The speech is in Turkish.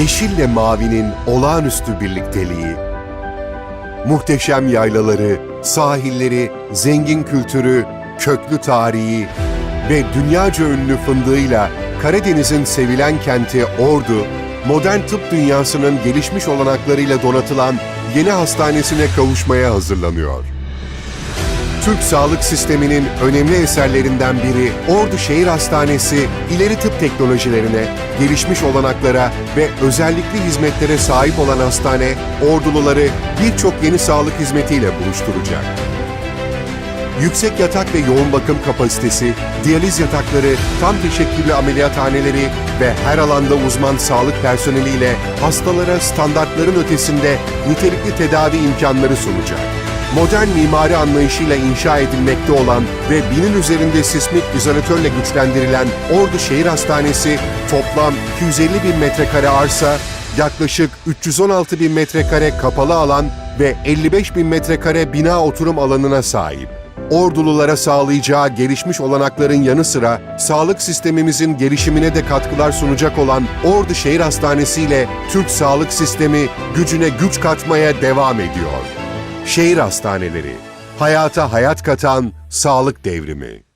yeşille mavinin olağanüstü birlikteliği, muhteşem yaylaları, sahilleri, zengin kültürü, köklü tarihi ve dünyaca ünlü fındığıyla Karadeniz'in sevilen kenti Ordu, modern tıp dünyasının gelişmiş olanaklarıyla donatılan yeni hastanesine kavuşmaya hazırlanıyor. Türk sağlık sisteminin önemli eserlerinden biri Ordu Şehir Hastanesi, ileri tıp teknolojilerine, gelişmiş olanaklara ve özellikli hizmetlere sahip olan hastane, orduluları birçok yeni sağlık hizmetiyle buluşturacak. Yüksek yatak ve yoğun bakım kapasitesi, diyaliz yatakları, tam teşekküllü ameliyathaneleri ve her alanda uzman sağlık personeliyle hastalara standartların ötesinde nitelikli tedavi imkanları sunacak modern mimari anlayışıyla inşa edilmekte olan ve binin üzerinde sismik izolatörle güçlendirilen Ordu Şehir Hastanesi toplam 250 bin metrekare arsa, yaklaşık 316 bin metrekare kapalı alan ve 55 bin metrekare bina oturum alanına sahip. Ordululara sağlayacağı gelişmiş olanakların yanı sıra sağlık sistemimizin gelişimine de katkılar sunacak olan Ordu Şehir Hastanesi ile Türk sağlık sistemi gücüne güç katmaya devam ediyor. Şehir hastaneleri, hayata hayat katan sağlık devrimi.